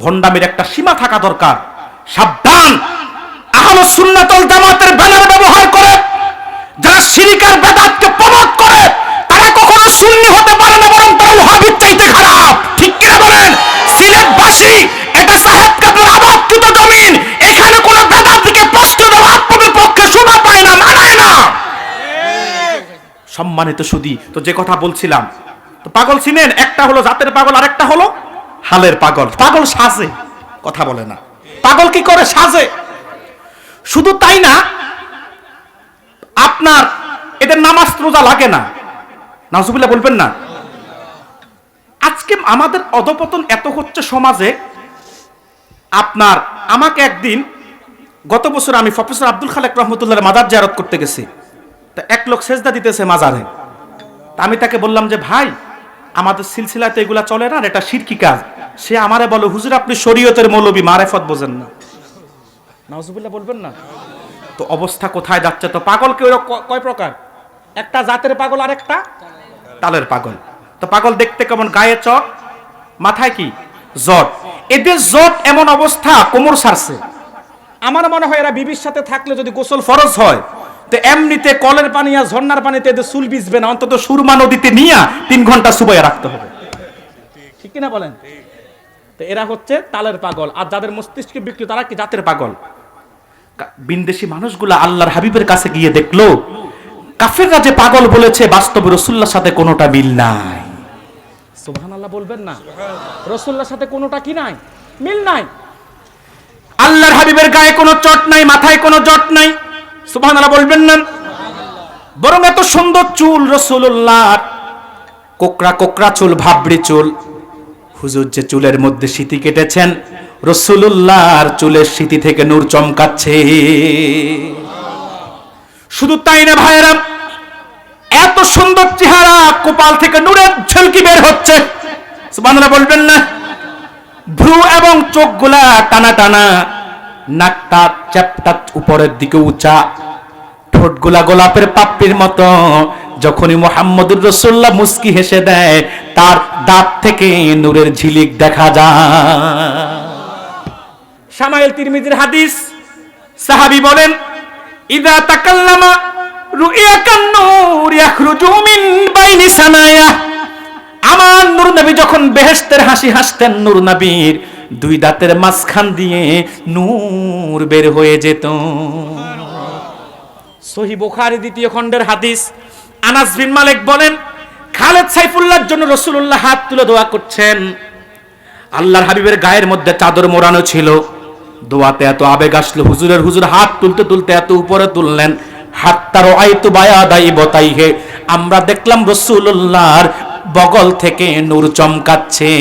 ভণ্ডামির একটা সীমা থাকা দরকার। সাবধান! আহলে সুন্নাতুল জামাতের ব্যানার ব্যবহার করে, যারা শিরিকার বেদাতকে প্রমোট করে, তারা কখনো সুন্নি হতে পারে না, বরং তারা ওহাবির চাইতে খারাপ। ঠিক কিনা বলেন? সিলেট সিলেটবাসী, এটা সাহেব কাবলার আবাদকৃত জমিন, এখানে কোনো বেদাত দিকে প্রশ্ন দেওয়া আপনাদের পক্ষে শোভা পায় না, মানায় না। সম্মানিত সুদী, তো যে কথা বলছিলাম, তো পাগল চিনেন একটা হলো জাতের পাগল, আরেকটা হলো হালের পাগল। পাগল সাজে, কথা বলে না। পাগল কি করে সাজে? শুধু তাই না, আপনার এদের নামাজ রোজা লাগে না। নাজুবিল্লাহ বলবেন না। আজকে আমাদের অধপতন এত হচ্ছে সমাজে, আপনার আমাকে একদিন, গত বছর আমি প্রফেসর আব্দুল খালেক রহমতুল্লাহ মাদার জারত করতে গেছি। তা এক লোক সেজদা দিতেছে মাজারে। তা আমি তাকে বললাম যে, ভাই, আমাদের সিলসিলাতে এগুলা চলে না এটা শিরকি কাজ। সে আমারে বলো হুজুর আপনি শরীয়তের মৌলবী মারেফত বোঝেন না। নাউজুবিল্লাহ বলবেন না? তো অবস্থা কোথায় যাচ্ছে? তো পাগল কে কয় প্রকার? একটা জাতের পাগল আর একটা তালের পাগল। তো পাগল দেখতে কেমন? গায়ে চট মাথায় কি? জট। এদের জট এমন অবস্থা কোমর সারছে। আমার মনে হয় এরা বিবির সাথে থাকলে যদি গোসল ফরজ হয় তো এমনিতে কলের পানি আর ঝর্ণার পানিতে এদের চুল বিজবে না। অন্তত সুরমা নদীতে নিয়ে তিন ঘণ্টা সুবাইয়া রাখতে হবে। ঠিক কিনা বলেন? তো এরা হচ্ছে তালের পাগল। আর যাদের মস্তিষ্কে বিক্রি তারা কি জাতের পাগল? বিনদেশি মানুষগুলা আল্লাহর হাবিবের কাছে গিয়ে দেখল, কাফেররা যে পাগল বলেছে, বাস্তবে রসুল্লার সাথে কোনোটা মিল নাই। সুবহান আল্লাহ বলবেন না? রসুল্লার সাথে কোনোটা কি নাই? মিল নাই। আল্লাহর হাবিবের গায়ে কোনো চট নাই, মাথায় কোনো জট নাই। সুবহান আল্লাহ বলবেন না? বরং এত সুন্দর চুল রসুল্লাহ কোকড়া কোকড়া চুল, ভাবড়ি চুল। হুজুর যে চুলের মধ্যে স্মৃতি কেটেছেন রসুল্লাহর চুলের স্মৃতি থেকে নূর চমকাচ্ছে। শুধু তাই না ভাইয়েরা, এত সুন্দর চেহারা কপাল থেকে নূরের ঝলকি বের হচ্ছে। সুবহানাল্লাহ বলবেন না? ভ্রু এবং চোখগুলা টানা টানা নাকটা চ্যাপটা উপরের দিকে উঁচা, ঠোঁটগুলা গোলাপের পাপড়ির মতো যখনই মোহাম্মদুর রসুল্লাহ মুস্কি হেসে দেয়, তার দাঁত থেকে নূরের ঝিলিক দেখা যায়। সামাইল তিরমিজির হাদিস, সাহাবি বলেন, ইদা তাকাল্লামা রুইয়া কান্নুর ইয়াখরুজু মিন বাইনি সানায়া আমার নূর নবী যখন বেহেশতের হাসি হাসতেন, নূর নবীর দুই দাঁতের মাঝখান দিয়ে নূর বের হয়ে যেত। সহি বুখারী দ্বিতীয় খণ্ডের হাদিস আনাস বিন মালিক বলেন, খালেদ সাইফুল্লাহর জন্য রসুল্লাহ হাত তুলে দোয়া করছেন। আল্লাহর হাবিবের গায়ের মধ্যে চাদর মোড়ানো ছিল। দোয়াতে এত আবেগ আসলো, হুজুরের হুজুর হাত তুলতে তুলতে এত উপরে তুললেন। হাত তারও আইতু বায়া বতাই হে আমরা দেখলাম রসুল্লাহর বগল থেকে নূর চমকাচ্ছে।